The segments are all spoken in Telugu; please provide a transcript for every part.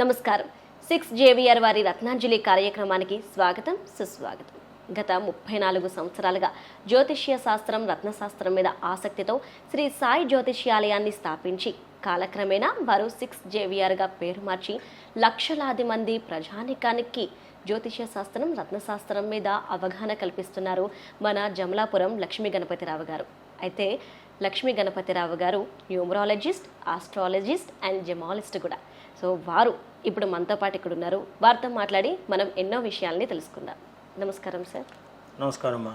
నమస్కారం. సిక్స్ జేవిఆర్ వారి రత్నాంజలి కార్యక్రమానికి స్వాగతం సుస్వాగతం. గత ముప్పై నాలుగు సంవత్సరాలుగా జ్యోతిష్య శాస్త్రం రత్నశాస్త్రం మీద ఆసక్తితో శ్రీ సాయి జ్యోతిష్యాలయాన్ని స్థాపించి కాలక్రమేణా వారు సిక్స్ జేవిఆర్గా పేరు మార్చి లక్షలాది మంది ప్రజానికానికి జ్యోతిష్య శాస్త్రం రత్నశాస్త్రం మీద అవగాహన కల్పిస్తున్నారు మన జమలాపురం లక్ష్మీ గణపతిరావు గారు. అయితే లక్ష్మీ గణపతిరావు గారు న్యూమరాలజిస్ట్ ఆస్ట్రాలజిస్ట్ అండ్ జెమాలజిస్ట్ కూడా. సో వారు ఇప్పుడు మనతో పాటు ఇక్కడ ఉన్నారు. వారితో మాట్లాడి మనం ఎన్నో విషయాల్ని తెలుసుకుందాం. నమస్కారం సార్. నమస్కారం అమ్మా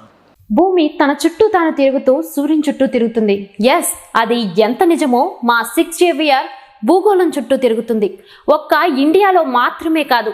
భూమి తన చుట్టూ తాను తిరుగుతూ సూర్యుని చుట్టూ తిరుగుతుంది. ఎస్ అది ఎంత నిజమో మా సిక్స్ జేవియర్ భూగోళం చుట్టూ తిరుగుతుంది. ఒక్క ఇండియాలో మాత్రమే కాదు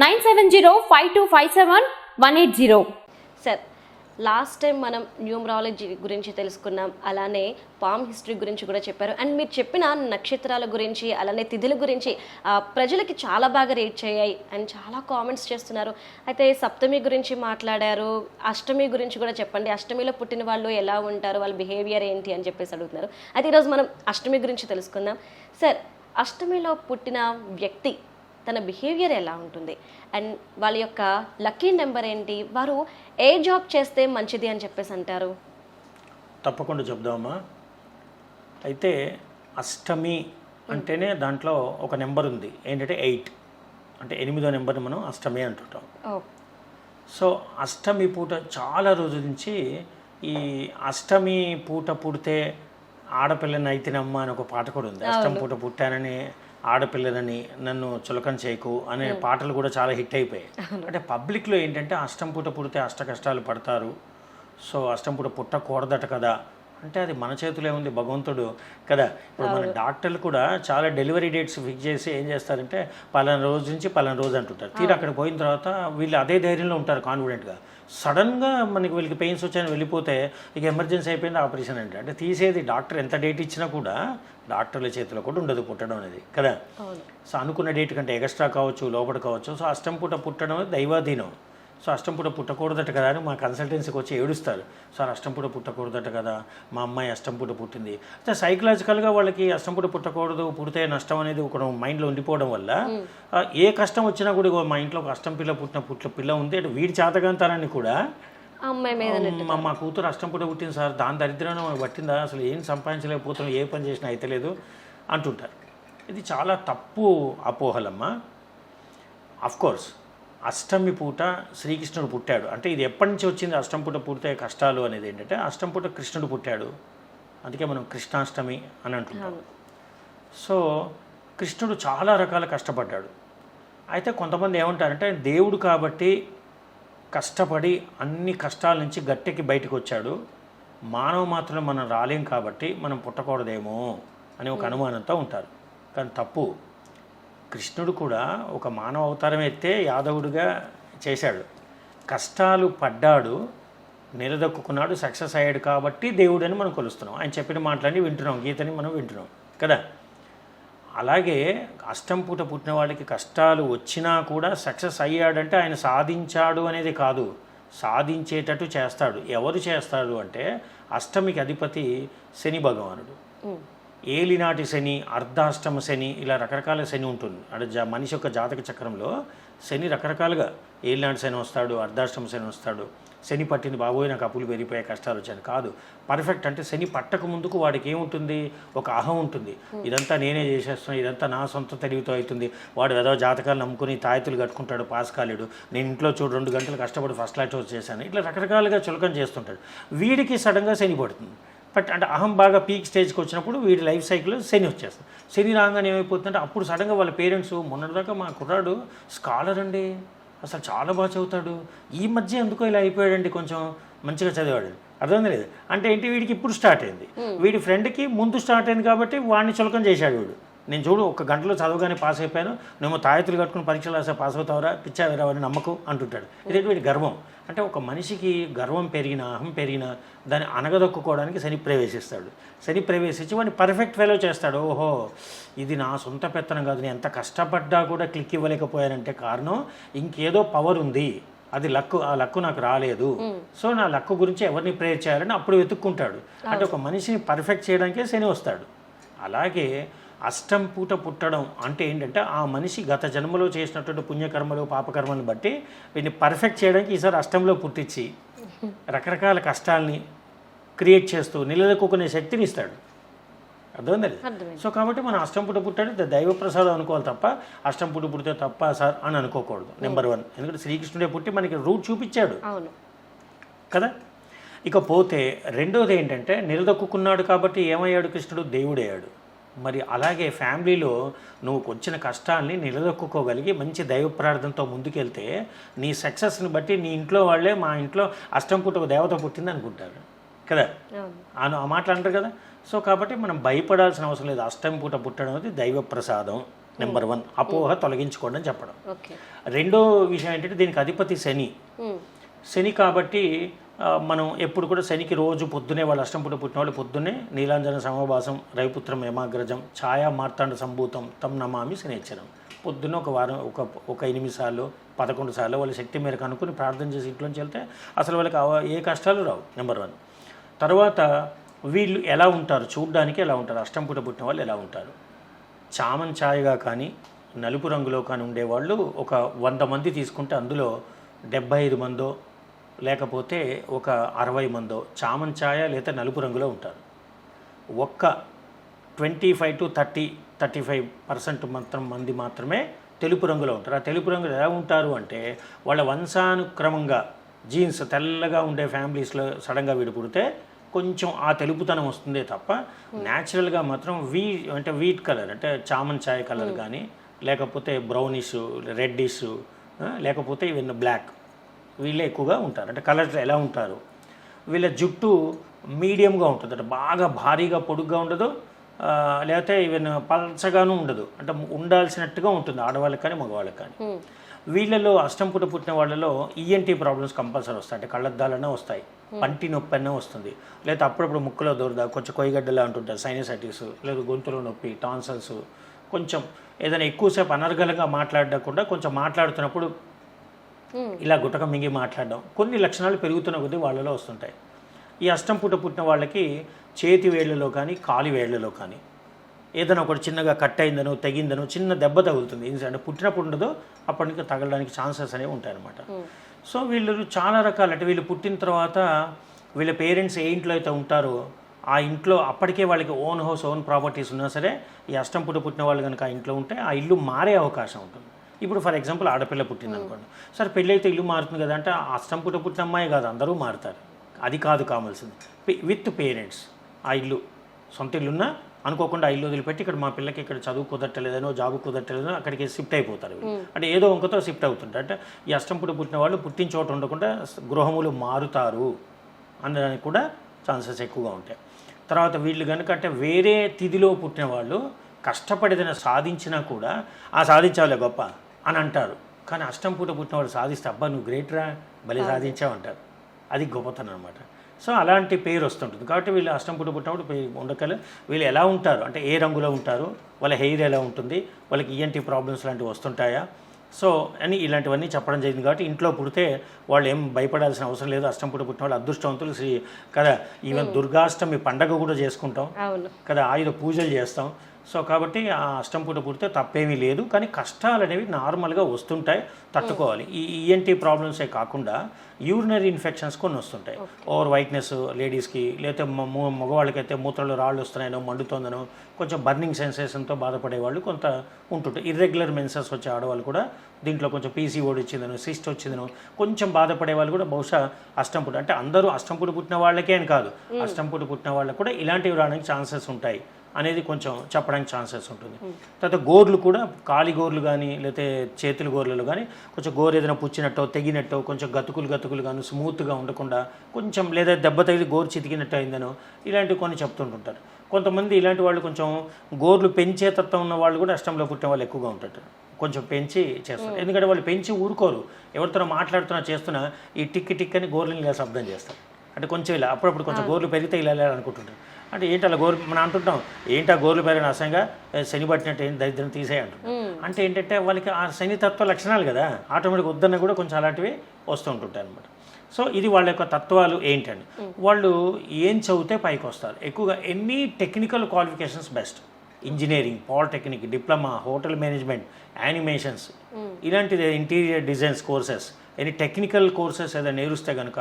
nine seven zero five two five seven one eight zero. Sir last time మనం న్యూమరాలజీ గురించి తెలుసుకున్నాం అలానే పామ్ హిస్టరీ గురించి కూడా చెప్పారు. అండ్ మీరు చెప్పిన నక్షత్రాల గురించి అలానే తిథుల గురించి ప్రజలకి చాలా బాగా రీచ్ అయ్యాయి అండ్ చాలా కామెంట్స్ చేస్తున్నారు. అయితే సప్తమి గురించి మాట్లాడారు అష్టమి గురించి కూడా చెప్పండి. అష్టమిలో పుట్టిన వాళ్ళు ఎలా ఉంటారు వాళ్ళ బిహేవియర్ ఏంటి అని చెప్పేసి అడుగుతున్నారు. అయితే ఈరోజు మనం అష్టమి గురించి తెలుసుకుందాం. సార్ అష్టమిలో పుట్టిన వ్యక్తి తన బిహేవియర్ ఎలా ఉంటుంది? అండ్ వాళ్ళ యొక్క లక్కీ నెంబర్ ఏంటి? వారు ఏ జాబ్ చేస్తే మంచిది అని చెప్పేసి అంటారు? తప్పకుండా చెప్దామా? అయితే అష్టమి అంటేనే దాంట్లో ఒక నెంబర్ ఉంది. ఏంటంటే ఎయిట్ అంటే ఎనిమిదో నెంబర్ని మనం అష్టమి అంటుంటాం. సో అష్టమి పూట చాలా రోజుల నుంచి ఈ అష్టమి పూట పుడితే ఆడపిల్లని అయితేనమ్మ అని ఒక పాట కూడా ఉంది. అష్టమి పూట పుట్టానని ఆడపిల్లలని నన్ను చులకన చేయకు అనే పాటలు కూడా చాలా హిట్ అయిపోయాయి. అంటే పబ్లిక్లో ఏంటంటే అష్టం పూట పుడితే అష్ట కష్టాలు పడతారు. సో అష్టం పూట పుట్టకూడదట కదా. అంటే అది మన చేతిలో ఉంది భగవంతుడు కదా. ఇప్పుడు మన డాక్టర్లు కూడా చాలా డెలివరీ డేట్స్ ఫిక్స్ చేసి ఏం చేస్తారంటే పలానా రోజు నుంచి పలానా రోజు అంటుంటారు. తీరా అక్కడ పోయిన తర్వాత వీళ్ళు అదే ధైర్యంలో ఉంటారు కాన్ఫిడెంట్గా. సడన్గా మనకి వీళ్ళకి పెయిన్స్ వచ్చాయని వెళ్ళిపోతే ఇక ఎమర్జెన్సీ అయిపోయింది ఆపరేషన్ అంటే. అంటే తీసేది డాక్టర్ ఎంత డేట్ ఇచ్చినా కూడా డాక్టర్ల చేతిలో కూడా ఉండదు పుట్టడం అనేది కదా? సో అనుకున్న డేట్ కంటే ఎక్స్ట్రా కావచ్చు లోపల కావచ్చు. సో అష్టం పూట పుట్టడం దైవాధీనం. సో అష్టం పూట పుట్టకూడదట కదా అని మా కన్సల్టెన్సీకి వచ్చి ఏడుస్తారు. సార్ అష్టం పూట పుట్టకూడదట కదా మా అమ్మాయి అష్టం పూట పుట్టింది. అయితే సైకలాజికల్గా వాళ్ళకి అష్టం పూట పుట్టకూడదు పుడితే నష్టం అనేది ఒక మైండ్లో ఉండిపోవడం వల్ల ఏ కష్టం వచ్చినా కూడా మా ఇంట్లో ఒక అష్టం పిల్ల పుట్టిన పుట్ల పిల్ల ఉంది అంటే వీడి చేతకంతారని కూడా. మా మా కూతురు అష్టం పూట పుట్టింది సార్ దాని దరిద్రం పట్టిందా? అసలు ఏం సంపాదించలేకపోతున్నాం ఏ పని చేసినా అయితలేదు అంటుంటారు. ఇది చాలా తప్పు అపోహలమ్మా. కోర్స్ అష్టమి పూట శ్రీకృష్ణుడు పుట్టాడు. అంటే ఇది ఎప్పటి నుంచి వచ్చింది? అష్టం పూట పుడితే కష్టాలు అనేది ఏంటంటే అష్టం పూట కృష్ణుడు పుట్టాడు. అందుకే మనం కృష్ణాష్టమి అని అంటున్నాం సో కృష్ణుడు చాలా రకాల కష్టపడ్డాడు. అయితే కొంతమంది ఏమంటారంటే దేవుడు కాబట్టి కష్టపడి అన్ని కష్టాల నుంచి గట్టెకి బయటకు వచ్చాడు. మానవ మాత్రం మనం రాలేం కాబట్టి మనం పుట్టకూడదేమో అని ఒక అనుమానంతో ఉంటారు. కానీ తప్పు. కృష్ణుడు కూడా ఒక మానవ అవతారం ఎత్తే యాదవుడిగా చేశాడు. కష్టాలు పడ్డాడు నిలదొక్కున్నాడు సక్సెస్ అయ్యాడు కాబట్టి దేవుడని మనం కొలుస్తున్నాం. ఆయన చెప్పిన మాటలన్నీ వింటున్నాం గీతని మనం వింటున్నాం కదా? అలాగే అష్టం పూట పుట్టిన వాళ్ళకి కష్టాలు వచ్చినా కూడా సక్సెస్ అయ్యాడంటే ఆయన సాధించాడు అనేది కాదు. సాధించేటట్టు చేస్తాడు. ఎవరు చేస్తాడు అంటే అష్టమికి అధిపతి శని భగవానుడు. ఏలినాటి శని అర్ధాష్టమ శని ఇలా రకరకాల శని ఉంటుంది. అంటే జా మనిషి యొక్క జాతక చక్రంలో శని రకరకాలుగా ఏలినాటి శని వస్తాడు అర్ధాష్టమ శని వస్తాడు. శని పట్టింది బాబోయ్ నాకు అప్పులు పెరిగిపోయే కష్టాలు వచ్చాను కాదు. పర్ఫెక్ట్ అంటే శని పట్టక ముందుకు వాడికి ఏముంటుంది? ఒక అహం ఉంటుంది. ఇదంతా నేనే చేసేస్తున్నా ఇదంతా నా సొంత తెలివితో అవుతుంది. వాడు ఏదో జాతకాలు నమ్ముకుని తాయతులు కట్టుకుంటాడు పాస్ కాలేడు. నేను ఇంట్లో చూడు రెండు గంటలు కష్టపడి ఫస్ట్ క్లాస్ చేశాను ఇట్లా రకరకాలుగా చులకం చేస్తుంటాడు. వీడికి సడన్గా శని పడుతుంది. బట్ అంటే అహం బాగా పీక్ స్టేజ్కి వచ్చినప్పుడు వీడి లైఫ్ సైకిల్ శని వచ్చేస్తుంది. శని రాగానే ఏమైపోతుందంటే అప్పుడు సడన్గా వాళ్ళ పేరెంట్స్ మొన్నటిదాకా మా కుర్రాడు స్కాలర్ అండి అసలు చాలా బాగా చదువుతాడు. ఈ మధ్య ఎందుకో ఇలా అయిపోయాడండి కొంచెం మంచిగా చదివాడు. అర్థం లేదు? అంటే ఏంటి వీడికి ఇప్పుడు స్టార్ట్ అయింది. వీడి ఫ్రెండ్కి ముందు స్టార్ట్ అయింది కాబట్టి వాడిని చులకం చేశాడు వీడు. నేను చూడు ఒక గంటలో చదవగానే పాస్ అయిపోయాను. నువ్వు తాయెత్తులు కట్టుకుని పరీక్షలు రాసే పాస్ అవుతావరా పిచ్చావిరా అని నమ్మకం అంటుంటాడు. ఇదేంటి వీడి గర్వం? అంటే ఒక మనిషికి గర్వం పెరిగినా అహం పెరిగినా దాన్ని అనగదొక్కుకోవడానికి శని ప్రవేశిస్తాడు. శని ప్రవేశించి వాడిని పర్ఫెక్ట్ ఫెలో చేస్తాడు. ఓహో ఇది నా సొంత పెత్తనం కాదు. నేను ఎంత కష్టపడ్డా కూడా క్లిక్ ఇవ్వలేకపోయానంటే కారణం ఇంకేదో పవర్ ఉంది. అది లక్కు ఆ లక్కు నాకు రాలేదు. సో నా లక్కు గురించి ఎవరిని ప్రేర్ చేయాలని అప్పుడు వెతుక్కుంటాడు. అంటే ఒక మనిషిని పర్ఫెక్ట్ చేయడానికే శని వస్తాడు. అలాగే అష్టం పూట పుట్టడం అంటే ఏంటంటే ఆ మనిషి గత జన్మలో చేసినటువంటి పుణ్యకర్మలు పాపకర్మలను బట్టి వీడిని పర్ఫెక్ట్ చేయడానికి ఈసారి అష్టంలో పుట్టించి రకరకాల కష్టాల్ని క్రియేట్ చేస్తూ నిలదొక్కునే శక్తిని ఇస్తాడు. అర్థమైంది అర్థమైంది. సో కాబట్టి మనం అష్టం పుట్ట పుట్టాడు దైవ ప్రసాదం అనుకోవాలి తప్ప అష్టం పుట్టు పుడితే తప్ప సార్ అని అనుకోకూడదు నెంబర్ వన్ ఎందుకంటే శ్రీకృష్ణుడే పుట్టి మనకి రూట్ చూపించాడు. కదా? ఇకపోతే రెండోది ఏంటంటే నిలదొక్కున్నాడు కాబట్టి ఏమయ్యాడు కృష్ణుడు? దేవుడయ్యాడు. మరి అలాగే ఫ్యామిలీలో నువ్వు వచ్చిన కష్టాల్ని నిలదొక్కుకోగలిగి మంచి దైవ ప్రార్థనతో ముందుకెళ్తే నీ సక్సెస్ని బట్టి నీ ఇంట్లో వాళ్ళే మా ఇంట్లో అష్టం ఒక దేవత పుట్టింది అనుకుంటారు కదా? అను ఆ మాటలు అంటారు కదా? సో కాబట్టి మనం భయపడాల్సిన అవసరం లేదు. అష్టమి పూట పుట్టడం అనేది దైవ ప్రసాదం నెంబర్ వన్. అపోహ తొలగించుకోండి అని చెప్పడం. రెండో విషయం ఏంటంటే దీనికి అధిపతి శని. శని కాబట్టి మనం ఎప్పుడు కూడా శనికి రోజు పొద్దునే వాళ్ళు అష్టంపుట పుట్టిన వాళ్ళు పొద్దున్నే నీలాంజన సమభాసం రవిపుత్రం యమాగ్రజం ఛాయా మార్తాండ సంభూతం తమ్ నమామి శనేచ్చరం. పొద్దున్న ఒక వారం ఒక ఒక ఎనిమిది సార్లు పదకొండు సార్లు వాళ్ళ శక్తి మేరకు అనుకుని ప్రార్థన చేసి ఇంట్లోంచి వెళ్తే అసలు వాళ్ళకి ఏ కష్టాలు రావు నెంబర్ వన్. తర్వాత వీళ్ళు ఎలా ఉంటారు చూడ్డానికి ఎలా ఉంటారు అష్టంపుట పుట్టిన వాళ్ళు ఎలా ఉంటారు? చామన్ ఛాయగా కానీ నలుపు రంగులో కానీ ఉండేవాళ్ళు ఒక వంద మంది తీసుకుంటే అందులో డెబ్బై ఐదు మందో లేకపోతే ఒక అరవై మందో చామన్ ఛాయ లేదా నలుపు రంగులో ఉంటారు. ఒక్క twenty five to thirty thirty five percent మాత్రం మంది మాత్రమే తెలుపు రంగులో ఉంటారు. ఆ తెలుపు రంగులో ఎలా ఉంటారు అంటే వాళ్ళ వంశానుక్రమంగా జీన్స్ తెల్లగా ఉండే ఫ్యామిలీస్లో సడన్గా వీడు పుడితే కొంచెం ఆ తెలుపుతనం వస్తుందే తప్ప న్యాచురల్గా మాత్రం వీ అంటే వీట్ కలర్ అంటే చామన్ ఛాయ్ కలర్ కానీ లేకపోతే బ్రౌనిష్ రెడ్డిష్ లేకపోతే ఈవెన్ బ్లాక్. వీళ్ళే ఎక్కువగా ఉంటారు. అంటే కలర్స్ ఎలా ఉంటారు? వీళ్ళ జుట్టు మీడియంగా ఉంటుంది అంటే బాగా భారీగా పొడుగ్గా ఉండదు. లేకపోతే ఈవెన్ పల్చగాను ఉండదు. అంటే ఉండాల్సినట్టుగా ఉంటుంది ఆడవాళ్ళకి కానీ మగవాళ్ళకి కానీ. వీళ్ళలో అష్టం పుట్ట పుట్టిన వాళ్ళలో ఈఎన్టీ ప్రాబ్లమ్స్ కంపల్సరీ వస్తాయి. అంటే కళ్ళద్దాలనే వస్తాయి. పంటి నొప్పి అనే వస్తుంది. లేదా అప్పుడప్పుడు ముక్కులో దొరద కొంచెం కొయ్యగడ్డలా అంటుంటారు. సైనసైటిస్ లేదా గొంతులో నొప్పి టాన్సల్స్ కొంచెం ఏదైనా ఎక్కువసేపు అనర్గలంగా మాట్లాడకుండా కొంచెం మాట్లాడుతున్నప్పుడు. ఇలా గుటక మింగి మాట్లాడడం. కొన్ని లక్షణాలు పెరుగుతున్న కొద్దీ వాళ్ళలో వస్తుంటాయి. ఈ అష్టం పుట్ట పుట్టిన వాళ్ళకి చేతి వేళ్ళలో కానీ కాలి వేళ్ళలో కానీ ఏదైనా ఒకటి చిన్నగా కట్ అయిందనో తెగిందనో చిన్న దెబ్బ తగులుతుంది. ఇది అంటే పుట్టినప్పుడు ఉండదో అప్పటి నుంచి తగలడానికి ఛాన్సెస్ అనేవి ఉంటాయన్నమాట సో వీళ్ళు చాలా రకాలు. అంటే వీళ్ళు పుట్టిన తర్వాత వీళ్ళ పేరెంట్స్ ఏ ఇంట్లో అయితే ఉంటారో ఆ ఇంట్లో అప్పటికే వాళ్ళకి ఓన్ హౌస్ ఓన్ ప్రాపర్టీస్ ఉన్నా సరే ఈ అష్టం పుట్ట పుట్టిన వాళ్ళు కనుక ఆ ఇంట్లో ఉంటే ఆ ఇల్లు మారే అవకాశం ఉంటుంది. ఇప్పుడు ఫర్ ఎగ్జాంపుల్ ఆడపిల్ల పుట్టింది అనుకోండి సరే పెళ్ళి అయితే ఇల్లు మారుతుంది కదా అంటే అష్టం పుట్ట పుట్టిన అమ్మాయి కాదు అందరూ మారుతారు. అది కాదు కావాల్సింది. విత్ పేరెంట్స్ ఆ ఇల్లు. సొంత ఇల్లున్నా అనుకోకుండా ఆ ఇల్లు వదిలిపెట్టి ఇక్కడ మా పిల్లకి ఇక్కడ చదువు కుదరట్లేదనో జాబ్ కుదరట్లేదనో అక్కడికి షిఫ్ట్ అయిపోతారు. అంటే ఏదో వంకతో షిఫ్ట్ అవుతుంటారు. అంటే ఈ అష్టం పుట్ట పుట్టిన వాళ్ళు పుట్టిన చోట ఉండకుండా గృహములు మారుతారు అనడానికి కూడా ఛాన్సెస్ ఎక్కువగా ఉంటాయి. తర్వాత వీళ్ళు కనుక అంటే వేరే తిథిలో పుట్టిన వాళ్ళు కష్టపడి ఏదైనా సాధించినా కూడా ఆ సాధించాలే గొప్ప. అని అంటారు. కానీ అష్టం పూట పుట్టిన వాళ్ళు సాధిస్తే అబ్బా నువ్వు గ్రేట్రా భలే సాధించావు అంటారు. అది గొప్పతనం అనమాట సో అలాంటి పేరు వస్తుంటుంది. కాబట్టి వీళ్ళు అష్టం పుట్ట పుట్టినప్పుడు ఉండకలు. వీళ్ళు ఎలా ఉంటారు? అంటే ఏ రంగులో ఉంటారు? వాళ్ళ హెయిర్ ఎలా ఉంటుంది? వాళ్ళకి ఈఎన్టీ ప్రాబ్లమ్స్ లాంటివి వస్తుంటాయా? సో అని ఇలాంటివన్నీ చెప్పడం జరిగింది. కాబట్టి ఇంట్లో పుడితే వాళ్ళు ఏం భయపడాల్సిన అవసరం లేదు. అష్టం పుట్ట పుట్టిన వాళ్ళు అదృష్టవంతులు. శ్రీ కదా ఈవెన్ దుర్గాష్టమి పండగ కూడా చేసుకుంటాం. కదా ఆయుధ పూజలు చేస్తాం. సో కాబట్టి ఆ అష్టం పూట పుడితే తప్పేమీ లేదు. కానీ కష్టాలు అనేవి నార్మల్గా వస్తుంటాయి తట్టుకోవాలి. ఈ ఈఎన్టీ ప్రాబ్లమ్సే కాకుండా యూరినరీ ఇన్ఫెక్షన్స్ కొన్ని వస్తుంటాయి. ఓవర్ వైట్నెస్ లేడీస్కి లేకపోతే మగవాళ్ళకైతే మూత్రలో రాళ్ళు వస్తున్నాయనో మండుతోందనో కొంచెం బర్నింగ్ సెన్సేషన్తో బాధపడే వాళ్ళు కొంత ఉంటుంటాయి ఇర్రెగ్యులర్ మెన్సెస్ వచ్చే ఆడవాళ్ళు కూడా దీంట్లో కొంచెం పీసీఓడి వచ్చిందనో సిస్ట్ వచ్చిందనో కొంచెం బాధపడే వాళ్ళు కూడా బహుశా అష్టం పుట్ట అంటే అందరూ అష్టం పుట్ట పుట్టిన వాళ్ళకే అని కాదు. అష్టం పుట్ట పుట్టిన వాళ్ళకు కూడా ఇలాంటివి రావడానికి ఛాన్సెస్ ఉంటాయి. అనేది కొంచెం చెప్పడానికి ఛాన్సెస్ ఉంటుంది. తర్వాత గోర్లు కూడా కాలి గోర్లు కానీ లేకపోతే చేతుల గోర్లలో కానీ కొంచెం గోరు ఏదైనా పుచ్చినట్టో తెగినట్టో కొంచెం గతుకులు గతుకులు కానీ స్మూత్గా ఉండకుండా కొంచెం లేదా దెబ్బ తగిలి గోరు చితికినట్టు అయిందనో ఇలాంటివి కొన్ని చెప్తుంటుంటారు. కొంతమంది ఇలాంటి వాళ్ళు కొంచెం గోర్లు పెంచే తత్వం ఉన్న వాళ్ళు కూడా అష్టంలో పుట్టిన వాళ్ళు ఎక్కువగా ఉంటారు. కొంచెం పెంచి చేస్తారు. ఎందుకంటే వాళ్ళు పెంచి ఊరుకోరు. ఎవరితో మాట్లాడుతున్నా చేస్తున్నా ఈ టిక్ టిక్ అని గోర్లు ఇలా శబ్దం చేస్తారు. అంటే కొంచెం ఇలా అప్పుడప్పుడు కొంచెం గోర్లు పెరిగితే ఇలా ఇలా అనుకుంటుంటారు. అంటే ఏంటి అలా గోర్లు మనం అంటుంటాం ఏంటి ఆ గోర్లు పెరిగిన అసహ్యంగా? ఏ, శని పట్టినట్టు ఏం దరిద్రం తీసేయి అంటుంటాం అంటే ఏంటంటే వాళ్ళకి ఆ శని తత్వ లక్షణాలు కదా ఆటోమేటిక్ వద్దన్న కూడా కొంచెం అలాంటివి వస్తూ ఉంటుంటాయి అనమాట సో ఇది వాళ్ళ యొక్క తత్వాలు ఏంటని వాళ్ళు ఏం చదివితే పైకి వస్తారు. ఎక్కువగా ఎన్ని technical qualifications best. Engineering polytechnic diploma hotel management animations. ఇలాంటి ఇంటీరియర్ డిజైన్స్ కోర్సెస్. ఎన్ని టెక్నికల్ కోర్సెస్ ఏదైనా నేరుస్తే కనుక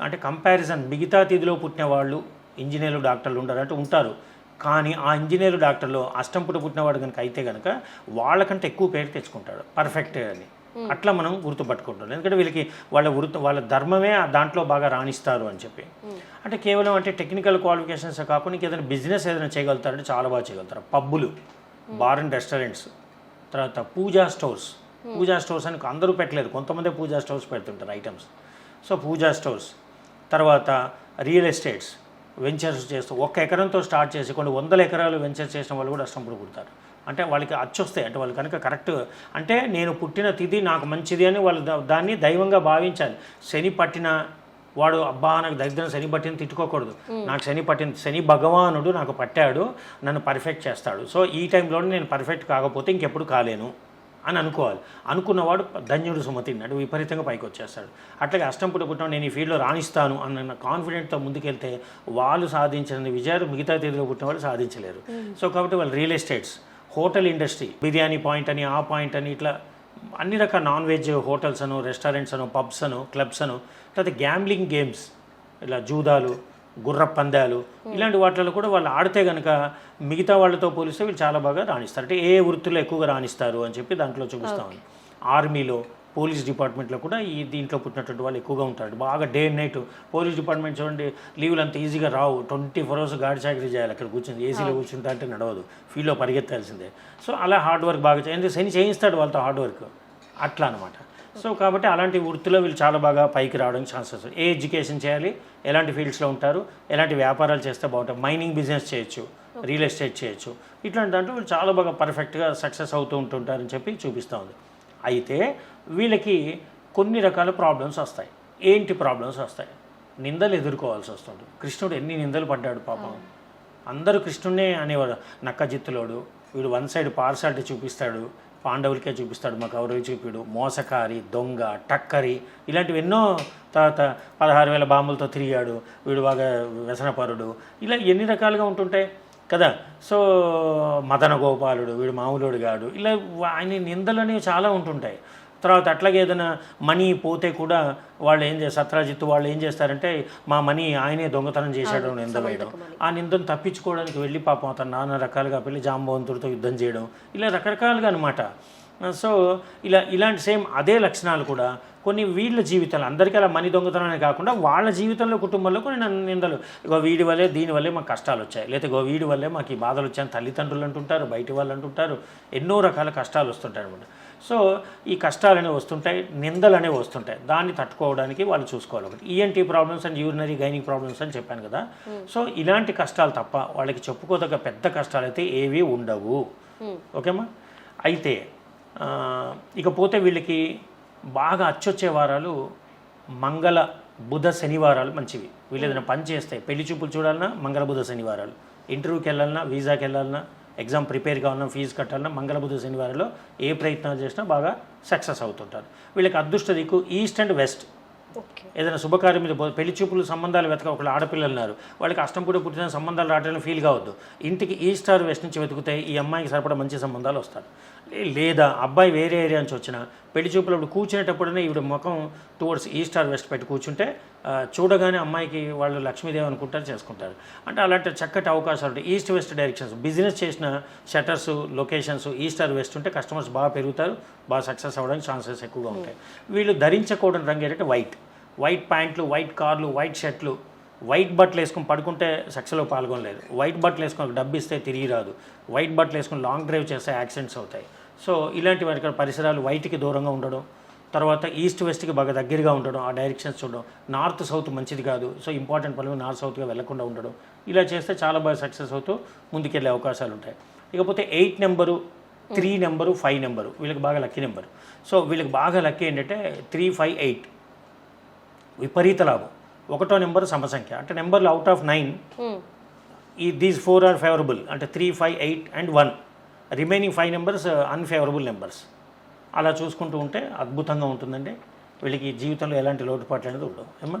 అంటే కంపారిజన్ మిగతా తిథిలో పుట్టిన వాళ్ళు ఇంజనీర్లు డాక్టర్లు ఉంటారు అంటే ఉంటారు. కానీ ఆ ఇంజనీర్ డాక్టర్లు అష్టంపుట పుట్టినవాడు కనుక అయితే కనుక వాళ్ళకంటే ఎక్కువ పేరు తెచ్చుకుంటాడు. పర్ఫెక్ట్ అని. అట్లా మనం గుర్తుపట్టుకుంటాం. ఎందుకంటే వీళ్ళకి వాళ్ళ వృత్తి వాళ్ళ ధర్మమే ఆ దాంట్లో బాగా రాణిస్తారు అని చెప్పి. అంటే కేవలం అంటే టెక్నికల్ క్వాలిఫికేషన్స్ కాకుండా ఏదైనా బిజినెస్ ఏదైనా చేయగలుగుతారంటే చాలా బాగా చేయగలుగుతారు. పబ్బులు బార్ అండ్ రెస్టారెంట్స్ తర్వాత పూజా స్టోర్స్. పూజా స్టోర్స్ అని అందరూ పెట్టలేదు కొంతమంది పూజా స్టోర్స్ పెడుతుంటారు ఐటమ్స్. So puja stores. తర్వాత రియల్ ఎస్టేట్స్. వెంచర్స్ చేస్తూ ఒక్క ఎకరంతో స్టార్ట్ చేసి కొన్ని వందల ఎకరాలు వెంచర్ చేసిన వాళ్ళు కూడా అష్టంపుడు పుడతారు. అంటే వాళ్ళకి అచ్చొస్తాయి అంటే వాళ్ళు కనుక కరెక్ట్ అంటే నేను పుట్టిన తిథి నాకు మంచిది అని వాళ్ళు దాన్ని దైవంగా భావించాలి. శని పట్టిన వాడు అబ్బా నాకు దరిద్రం శని పట్టిన తిట్టుకోకూడదు. నాకు శని పట్టిన శని భగవానుడు నాకు పట్టాడు నన్ను పర్ఫెక్ట్ చేస్తాడు. సో ఈ టైంలోనే నేను పర్ఫెక్ట్ కాకపోతే ఇంకెప్పుడు కాలేను. అని అనుకోవాలి. అనుకున్నవాడు ధన్యుడు సుమతి అంటే విపరీతంగా పైకి వచ్చేస్తాడు. అట్లాగే అష్టం పుట్ట పుట్టిన నేను ఈ ఫీల్డ్లో రాణిస్తాను అన్న కాన్ఫిడెంట్తో ముందుకెళ్తే వాళ్ళు సాధించిన విజయాలు మిగతా తేదీలో పుట్టిన వాళ్ళు సాధించలేరు. సో కాబట్టి వాళ్ళు real estates hotel industry biryani point అని ఆ పాయింట్ అని ఇట్లా అన్ని రకాల నాన్ వెజ్ హోటల్స్ అను రెస్టారెంట్స్ అను పబ్స్ అను క్లబ్స్ అను తర్వాత గ్యాంబ్లింగ్ గేమ్స్ ఇలా జూదాలు గుర్ర పందాలు ఇలాంటి వాటిలో కూడా వాళ్ళు ఆడితే కనుక మిగతా వాళ్ళతో పోలిస్తే వీళ్ళు చాలా బాగా రాణిస్తారు. అంటే ఏ వృత్తిలో ఎక్కువగా రాణిస్తారు అని చెప్పి దాంట్లో చూపిస్తామని ఆర్మీలో పోలీస్ డిపార్ట్మెంట్లో కూడా ఈ దీంట్లో పుట్టినటువంటి వాళ్ళు ఎక్కువగా ఉంటారు. బాగా day and night police department చూడండి లీవులు అంత ఈజీగా రావు. ట్వంటీ ఫోర్ అవర్స్ గాడి చాకరీ చేయాలి అక్కడ కూర్చుని. ఏసీలో కూర్చుంటా అంటే నడవదు. ఫీల్డ్లో పరిగెత్తాల్సిందే. సో అలా హార్డ్ వర్క్ బాగా చేయండి శని చేయిస్తాడు వాళ్ళతో హార్డ్ వర్క్? అట్లా అనమాట సో కాబట్టి అలాంటి వృత్తిలో వీళ్ళు చాలా బాగా పైకి రావడానికి ఛాన్సెస్ ఏ ఎడ్యుకేషన్ చేయాలి ఎలాంటి ఫీల్డ్స్లో ఉంటారు ఎలాంటి వ్యాపారాలు చేస్తే బాగుంటాయి మైనింగ్ బిజినెస్ చేయొచ్చు రియల్ ఎస్టేట్ చేయొచ్చు. ఇట్లాంటి దాంట్లో వీళ్ళు చాలా బాగా పర్ఫెక్ట్గా సక్సెస్ అవుతూ ఉంటుంటారని చెప్పి చూపిస్తూ ఉంది. అయితే వీళ్ళకి కొన్ని రకాల ప్రాబ్లమ్స్ వస్తాయి. ఏంటి ప్రాబ్లమ్స్ వస్తాయి? నిందలు ఎదుర్కోవాల్సి వస్తుంది. కృష్ణుడు ఎన్ని నిందలు పడ్డాడు పాపం. అందరూ కృష్ణుడినే అనేవాడు నక్క జిత్తులోడు వీడు వన్ సైడ్ పార్సాలిటీ చూపిస్తాడు పాండవులకే చూపిస్తాడు మా కౌరవి చూపిడు మోసకారి దొంగ టక్కరి ఇలాంటివి ఎన్నో తర్వాత పదహారు వేల బాంబులతో తిరిగాడు. వీడు బాగా వ్యసనపరుడు. ఇలా ఎన్ని రకాలుగా ఉంటుంటాయి కదా? సో మదన గోపాలుడు వీడు మామూలుడు గాడు ఇలా ఆయన నిందలు అనేవి చాలా ఉంటుంటాయి. తర్వాత అట్లాగే ఏదైనా మనీ పోతే కూడా వాళ్ళు ఏం చేస్తారు సత్రాజిత్తు వాళ్ళు ఏం చేస్తారంటే మా మనీ ఆయనే దొంగతనం చేశాడు నింద వేయడం. ఆ నిందను తప్పించుకోవడానికి వెళ్ళి పాపం అతను నానా రకాలుగా వెళ్ళి జాంబవంతుడితో యుద్ధం చేయడం. ఇలా రకరకాలుగా అనమాట సో ఇలా ఇలాంటి సేమ్ అదే లక్షణాలు కూడా కొన్ని వీళ్ళ జీవితాలు అందరికీ అలా మనీ దొంగతనమే కాకుండా వాళ్ళ జీవితంలో కుటుంబంలో కొన్ని నన్ను నిందలు. ఇగో వీడి వల్లే దీని వల్లే మాకు కష్టాలు వచ్చాయి. లేకపోతే ఇగో వీడి వల్లే మాకు ఈ బాధలు వచ్చాయని తల్లిదండ్రులు అంటుంటారు బయటి వాళ్ళు అంటుంటారు. ఎన్నో రకాల కష్టాలు వస్తుంటాయి అనమాట సో ఈ కష్టాలు అనేవి వస్తుంటాయి నిందలు అనేవి వస్తుంటాయి. దాన్ని తట్టుకోవడానికి వాళ్ళు చూసుకోవాలి ఒకటి. ENT problems and urinary gynaec problems అని చెప్పాను కదా. సో ఇలాంటి కష్టాలు తప్ప వాళ్ళకి చెప్పుకోదగ్గ పెద్ద కష్టాలు అయితే ఏవి ఉండవు. ఓకేమా? అయితే ఇకపోతే వీళ్ళకి బాగా అచ్చొచ్చే వారాలు మంగళ బుధ శనివారాలు మంచివి. వీళ్ళు ఏదైనా పని చేస్తే పెళ్ళి చూపులు చూడాలన్నా మంగళ బుధ శనివారాలు. ఇంటర్వ్యూకి వెళ్ళాలన్నా వీసాకి వెళ్ళాలన్నా ఎగ్జామ్ ప్రిపేర్ కావాలన్నా ఫీజు కట్టాలన్నా మంగళ బుధ శనివారంలో ఏ ప్రయత్నాలు చేసినా బాగా సక్సెస్ అవుతుంటారు. వీళ్ళకి అదృష్ట దిక్కు ఈస్ట్ అండ్ వెస్ట్. ఏదైనా శుభకార్యం మీద పెళ్ళి చూపులు సంబంధాలు వెతక ఒకళ్ళు ఆడపిల్లలు ఉన్నారు. వాళ్ళకి అష్టం కూడా పుట్టిన సంబంధాలు రావడానికి ఫీల్ కావద్దు ఇంటికి ఈస్ట్ ఆర్ వెస్ట్ నుంచి వెతుకుతే ఈ అమ్మాయికి సరిపడా మంచి సంబంధాలు వస్తారు లేదా అబ్బాయి వేరే ఏరియా నుంచి వచ్చిన పెళ్ళి చూపులు అప్పుడు కూర్చునేటప్పుడనే ఈవిడ ముఖం టువర్డ్స్ ఈస్ట్ ఆర్ వెస్ట్ పెట్టి కూర్చుంటే చూడగానే అమ్మాయికి వాళ్ళు లక్ష్మీదేవి అనుకుంటారు చేసుకుంటారు. అంటే అలాంటి చక్కటి అవకాశాలు ఉంటాయి. ఈస్ట్ వెస్ట్ డైరెక్షన్స్ బిజినెస్ చేసిన shutters locations east or west ఉంటే కస్టమర్స్ బాగా పెరుగుతారు బాగా సక్సెస్ అవ్వడానికి ఛాన్సెస్ ఎక్కువగా ఉంటాయి. వీళ్ళు ధరించకూడని రంగు ఏంటంటే వైట్ వైట్ ప్యాంట్లు వైట్ కార్లు వైట్ షర్ట్లు వైట్ బట్టలు వేసుకొని పడుకుంటే సక్సెస్లో పాల్గొనలేదు. వైట్ బట్టలు వేసుకొని ఒక డబ్బు ఇస్తే తిరిగి రాదు. వైట్ బట్టలు వేసుకొని లాంగ్ డ్రైవ్ చేస్తే యాక్సిడెంట్స్ అవుతాయి. సో ఇలాంటి వారి పరిసరాలు వైట్కి దూరంగా ఉండడం తర్వాత ఈస్ట్ వెస్ట్కి బాగా దగ్గరగా ఉండడం ఆ డైరెక్షన్స్ చూడడం నార్త్ సౌత్ మంచిది కాదు. సో ఇంపార్టెంట్ పనులు నార్త్ సౌత్గా వెళ్ళకుండా ఉండడం. ఇలా చేస్తే చాలా బాగా సక్సెస్ అవుతూ ముందుకెళ్ళే అవకాశాలు ఉంటాయి. ఇకపోతే eight number three number five number వీళ్ళకి బాగా లక్కీ నెంబర్. సో వీళ్ళకి బాగా లక్కీ ఏంటంటే త్రీ ఫైవ్ ఎయిట్. విపరీత లాభం. ఒకటో నెంబర్ సమసంఖ్య. అంటే నెంబర్లు అవుట్ ఆఫ్ నైన్ ఈ దీస్ ఫోర్ ఆర్ ఫేవరబుల్ అంటే three five eight and one remaining five numbers unfavourable numbers అలా చూసుకుంటూ ఉంటే అద్భుతంగా ఉంటుందండి. వీళ్ళకి జీవితంలో ఎలాంటి లోటుపాట్లు అనేది ఉండవు. ఏమ్మా?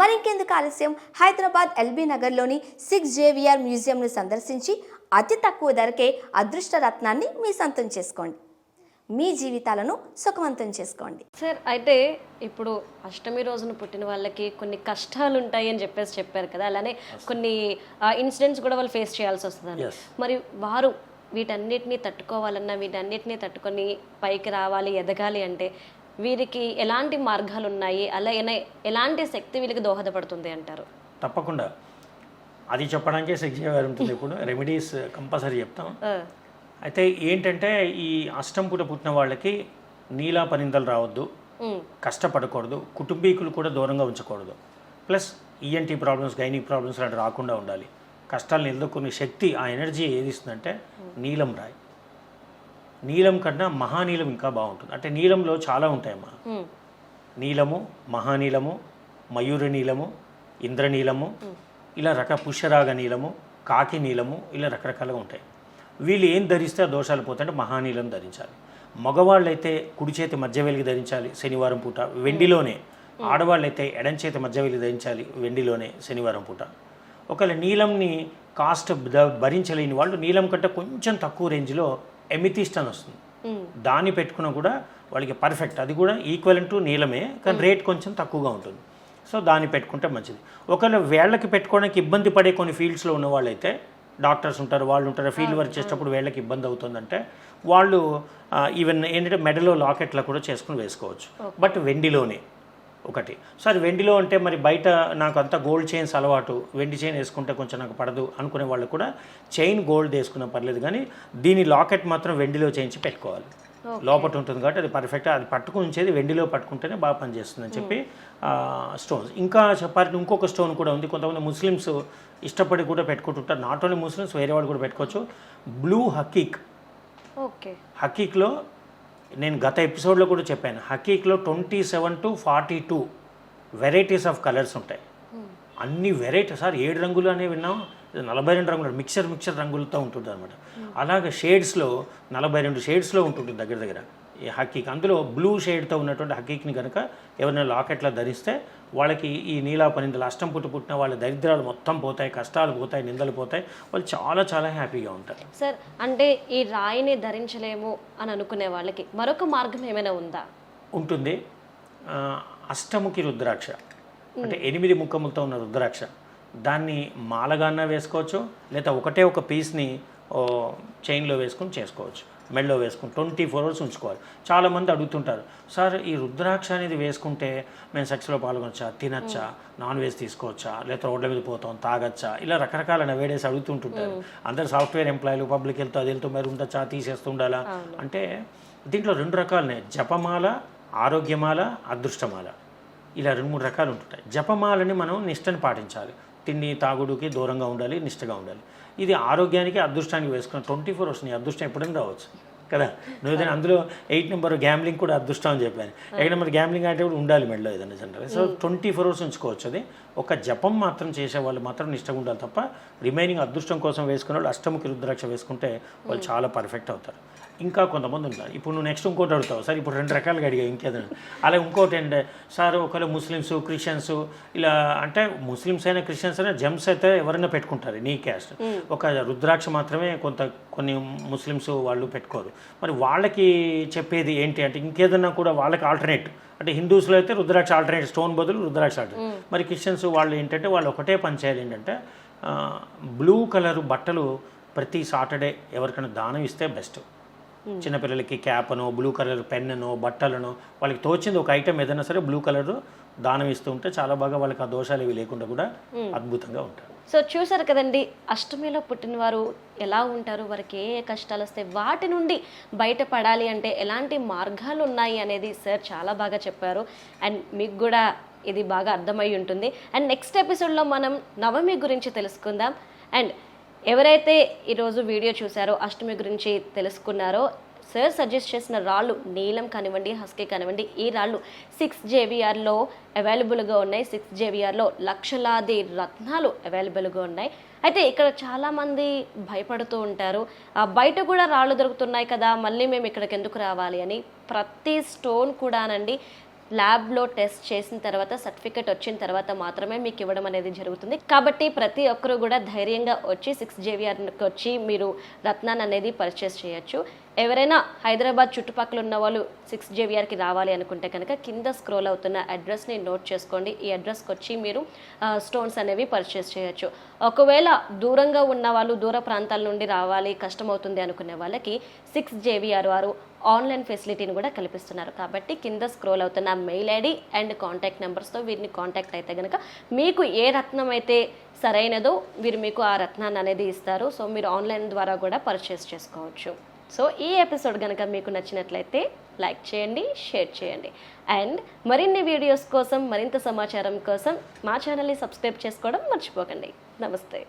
మరింకెందుకు ఆలస్యం? హైదరాబాద్ ఎల్బీ నగర్లోని సిక్స్ జేవిఆర్ మ్యూజియంను సందర్శించి అతి తక్కువ ధరకే అదృష్ట రత్నాన్ని మీ సొంతం చేసుకోండి. మీ జీవితాలను సుఖవంతం చేసుకోండి. సార్ అయితే ఇప్పుడు అష్టమి రోజున పుట్టిన వాళ్ళకి కొన్ని కష్టాలు ఉంటాయి అని చెప్పేసి చెప్పారు కదా. అలానే కొన్ని ఇన్సిడెంట్స్ కూడా వాళ్ళు ఫేస్ చేయాల్సి వస్తుందని. Yes. మరి వారు వీటన్నిటిని తట్టుకోవాలన్నా వీటన్నిటిని తట్టుకొని పైకి రావాలి ఎదగాలి అంటే వీరికి ఎలాంటి మార్గాలు ఉన్నాయి అలా ఎలాంటి శక్తి వీళ్ళకి దోహదపడుతుంది అంటారు? తప్పకుండా. అది చెప్పడానికే గారు ఉంటుంది ఇప్పుడు రెమెడీస్ కంపల్సరీ చెప్తాం. అయితే ఏంటంటే ఈ అష్టం పూట పుట్టిన వాళ్ళకి నీలా పనిందలు రావద్దు కష్టపడకూడదు కుటుంబీకులు కూడా దూరంగా ఉంచకూడదు. Plus ENT problems gynaec problems లాంటి రాకుండా ఉండాలి. కష్టాలను ఎదుర్కొనే శక్తి ఆ ఎనర్జీ ఏది ఇస్తుందంటే నీలం రాయి. నీలం కన్నా మహానీలం ఇంకా బాగుంటుంది. అంటే నీలంలో చాలా ఉంటాయమ్మా. నీలము మహానీలము మయూర నీలము ఇంద్రనీలము ఇలా రక పుష్యరాగ నీలము కాకి నీలము ఇలా రకరకాలుగా ఉంటాయి. వీళ్ళు ఏం ధరిస్తే దోషాలు పోతాయంటే మహానీలం ధరించాలి. మగవాళ్ళైతే కుడి చేతి మధ్య వెలిగి ధరించాలి శనివారం పూట వెండిలోనే. ఆడవాళ్ళైతే ఎడం చేతి మధ్య వెలిగి ధరించాలి వెండిలోనే శనివారం పూట. ఒకవేళ నీలంని కాస్ట్ భరించలేని వాళ్ళు నీలం కంటే కొంచెం తక్కువ రేంజ్లో ఎమితిస్ట్ అని వస్తుంది దాన్ని పెట్టుకున్నా కూడా వాళ్ళకి పర్ఫెక్ట్. అది కూడా ఈక్వల్ టు నీలమే కానీ రేట్ కొంచెం తక్కువగా ఉంటుంది. సో దాన్ని పెట్టుకుంటే మంచిది. ఒకవేళ వేళ్ళకి పెట్టుకోవడానికి ఇబ్బంది పడే కొన్ని ఫీల్డ్స్లో ఉన్న వాళ్ళైతే డాక్టర్స్ ఉంటారు వాళ్ళు ఉంటారు ఫీల్డ్ వర్క్ చేసేటప్పుడు వేళ్ళకి ఇబ్బంది అవుతుందంటే వాళ్ళు ఈవెన్ ఏంటంటే మెడలో లాకెట్లా కూడా చేసుకుని వేసుకోవచ్చు. బట్ వెండిలోనే. ఒకటి. సరే వెండిలో అంటే మరి బయట నాకు అంతా గోల్డ్ చైన్స్ అలవాటు. వెండి చైన్ వేసుకుంటే కొంచెం నాకు పడదు అనుకునే వాళ్ళు కూడా చైన్ గోల్డ్ వేసుకున్నా పర్లేదు కానీ దీని లాకెట్ మాత్రం వెండిలో చేయించి పెట్టుకోవాలి. లోపల ఉంటుంది కాబట్టి అది పర్ఫెక్ట్ అది పట్టుకుని ఉంచేది వెండిలో పట్టుకుంటేనే బాగా పనిచేస్తుందని చెప్పి స్టోన్స్. ఇంకా చెప్పాలంటే ఇంకొక స్టోన్ కూడా ఉంది. కొంతమంది ముస్లిమ్స్ ఇష్టపడి కూడా పెట్టుకుంటుంటారు. నాట్ ఓన్లీ ముస్లిమ్స్ వేరే వాళ్ళు కూడా పెట్టుకోవచ్చు. బ్లూ హకీక్. ఓకే. హకీక్లో నేను గత ఎపిసోడ్లో కూడా చెప్పాను హకీక్లో twenty seven to forty two varieties of colours ఉంటాయి. అన్ని వెరైటీ సార్ ఏడు రంగులు అనేవి విన్నాం నలభై రెండు రంగులు మిక్చర్ మిక్చర్ రంగులతో ఉంటుంది అనమాట అలాగే షేడ్స్లో నలభై రెండు షేడ్స్లో ఉంటుంది దగ్గర దగ్గర. ఈ హకీక్. అందులో బ్లూ షేడ్తో ఉన్నటువంటి హకీక్ని కనుక ఎవరైనా లాకెట్లో ధరిస్తే వాళ్ళకి ఈ నీలా పనిందలు అష్టం పుట్టు పుట్టిన వాళ్ళ దరిద్రాలు మొత్తం పోతాయి కష్టాలు పోతాయి నిందలు పోతాయి. వాళ్ళు చాలా చాలా హ్యాపీగా ఉంటారు. సార్ అంటే ఈ రాయిని ధరించలేము అని అనుకునే వాళ్ళకి మరొక మార్గం ఏమైనా ఉందా? ఉంటుంది. అష్టముఖి రుద్రాక్ష. అంటే ఎనిమిది ముక్కములతో ఉన్న రుద్రాక్ష. దాన్ని మాలగాన్న వేసుకోవచ్చు లేదా ఒకటే ఒక పీస్ని చైన్లో వేసుకొని చేసుకోవచ్చు. మెడలో వేసుకుని ట్వంటీ ఫోర్ అవర్స్ ఉంచుకోవాలి. చాలామంది అడుగుతుంటారు సార్ ఈ రుద్రాక్ష అనేది వేసుకుంటే మేము సెక్స్లో పాల్గొనొచ్చా? తినచ్చా? నాన్ వెజ్ తీసుకోవచ్చా? లేదా రోడ్ల మీద పోతాం తాగచ్చా? ఇలా రకరకాల నవేడేస్ అడుగుతుంటుంటారు. అందరు సాఫ్ట్వేర్ ఎంప్లాయీలు పబ్లిక్ వెళ్తూ అది వెళ్తూ మరి ఉండొచ్చా తీసేస్తుండాలా అంటే దీంట్లో రెండు రకాలనే జపమాల ఆరోగ్యమాల అదృష్టమాల. ఇలా రెండు మూడు రకాలు ఉంటుంటాయి. జపమాలని మనం నిష్టని పాటించాలి. తిండి తాగుడుకి దూరంగా ఉండాలి నిష్టగా ఉండాలి. ఇది ఆరోగ్యానికి అదృష్టానికి వేసుకున్న ట్వంటీ ఫోర్ అవర్స్ నీ అదృష్టం ఎప్పుడైనా రావచ్చు. కదా? నువ్వు ఏదైనా అందులో ఎయిట్ నెంబర్ గ్యాంబ్లింగ్ కూడా అదృష్టం అని చెప్పాను. ఎయిట్ నెంబర్ గ్యాంబ్లింగ్ అంటే కూడా ఉండాలి మెడలో ఏదైనా general so twenty four hours ఉంచుకోవచ్చు అది. ఒక జపం మాత్రం చేసే వాళ్ళు మాత్రం నిష్టగా ఉండాలి తప్ప రిమైనింగ్ అదృష్టం కోసం వేసుకునే వాళ్ళు అష్టముఖి రుద్రాక్ష వేసుకుంటే వాళ్ళు చాలా పర్ఫెక్ట్ అవుతారు. ఇంకా కొంతమంది ఉన్నారు. ఇప్పుడు నువ్వు నెక్స్ట్ ఇంకోటి అడుగుతావు. సార్ ఇప్పుడు రెండు రకాలుగా అడిగా ఇంకేదైనా. అలా ఇంకోటి ఏంటంటే సార్ ఒకవేళ ముస్లిమ్స్ క్రిస్టియన్స్ ఇలా అంటే ముస్లిమ్స్ అయినా క్రిస్టియన్స్ అయినా జెమ్స్ అయితే ఎవరైనా పెట్టుకుంటారు నీ క్యాస్ట్ ఒక రుద్రాక్ష మాత్రమే కొంత కొన్ని ముస్లిమ్స్ వాళ్ళు పెట్టుకోరు. మరి వాళ్ళకి చెప్పేది ఏంటి అంటే ఇంకేదన్నా కూడా వాళ్ళకి ఆల్టర్నేట్ అంటే హిందూస్లో అయితే రుద్రాక్ష ఆల్టర్నేట్ స్టోన్ బదులు రుద్రాక్ష ఆల్టర్నేట్ మరి క్రిస్టియన్స్ వాళ్ళు ఏంటంటే వాళ్ళు ఒకటే పని చేయాలి ఏంటంటే బ్లూ కలర్ బట్టలు ప్రతి సాటర్డే ఎవరికైనా దానం ఇస్తే బెస్ట్ చిన్నపిల్లలకి క్యాప్ అనో బ్లూ కలర్ పెన్ అనో బట్టలను వాళ్ళకి తోచింది ఒక ఐటెం ఏదైనా సరే బ్లూ కలర్ దానం ఇస్తూ ఉంటే చాలా బాగా వాళ్ళకి ఆ దోషాలు ఇవి లేకుండా కూడా అద్భుతంగా ఉంటారు. సో చూసారు కదండి అష్టమిలో పుట్టినవారు ఎలా ఉంటారు వారికి ఏ ఏ కష్టాలు వస్తాయి వాటి నుండి బయటపడాలి అంటే ఎలాంటి మార్గాలు ఉన్నాయి అనేది సార్ చాలా బాగా చెప్పారు. అండ్ మీకు కూడా ఇది బాగా అర్థమై ఉంటుంది. అండ్ నెక్స్ట్ ఎపిసోడ్లో మనం నవమి గురించి తెలుసుకుందాం. అండ్ ఎవరైతే ఈరోజు వీడియో చూసారో అష్టమి గురించి తెలుసుకున్నారో సార్ సజెస్ట్ చేసిన రాళ్ళు నీలం కానివ్వండి హస్కే కానివ్వండి ఈ రాళ్ళు సిక్స్ జేవిఆర్లో అవైలబుల్గా ఉన్నాయి. సిక్స్ జేవిఆర్లో లక్షలాది రత్నాలు అవైలబుల్గా ఉన్నాయి. అయితే ఇక్కడ చాలామంది భయపడుతూ ఉంటారు. ఆ బయట కూడా రాళ్ళు దొరుకుతున్నాయి కదా మళ్ళీ మేము ఇక్కడికి ఎందుకు రావాలి అని. ప్రతి స్టోన్ కూడానండి ల్యాబ్లో టెస్ట్ చేసిన తర్వాత సర్టిఫికేట్ వచ్చిన తర్వాత మాత్రమే మీకు ఇవ్వడం అనేది జరుగుతుంది. కాబట్టి ప్రతి ఒక్కరూ కూడా ధైర్యంగా వచ్చి సిక్స్ జేవిఆర్కి వచ్చి మీరు రత్నాన్ని అనేది పర్చేస్ చేయొచ్చు. ఎవరైనా హైదరాబాద్ చుట్టుపక్కల ఉన్న వాళ్ళు సిక్స్ జేవిఆర్కి రావాలి అనుకుంటే కనుక కింద స్క్రోల్ అవుతున్న అడ్రస్ని నోట్ చేసుకోండి. ఈ అడ్రస్కి వచ్చి మీరు స్టోన్స్ అనేవి పర్చేస్ చేయొచ్చు. ఒకవేళ దూరంగా ఉన్న వాళ్ళు దూర ప్రాంతాల నుండి రావాలి కష్టమవుతుంది అనుకునే వాళ్ళకి సిక్స్ జేవిఆర్ వారు ఆన్లైన్ ఫెసిలిటీని కూడా కల్పిస్తున్నారు. కాబట్టి కింద స్క్రోల్ అవుతున్న మెయిల్ ఐడి అండ్ కాంటాక్ట్ నెంబర్స్తో వీరిని కాంటాక్ట్ అయితే కనుక మీకు ఏ రత్నం అయితే సరైనదో వీరు మీకు ఆ రత్నాన్ని అనేది ఇస్తారు. సో మీరు ఆన్లైన్ ద్వారా కూడా పర్చేస్ చేసుకోవచ్చు. సో ఈ ఎపిసోడ్ కనుక మీకు నచ్చినట్లయితే లైక్ చేయండి షేర్ చేయండి. అండ్ మరిన్ని వీడియోస్ కోసం మరింత సమాచారం కోసం మా ఛానల్ని సబ్స్క్రైబ్ చేసుకోవడం మర్చిపోకండి. నమస్తే.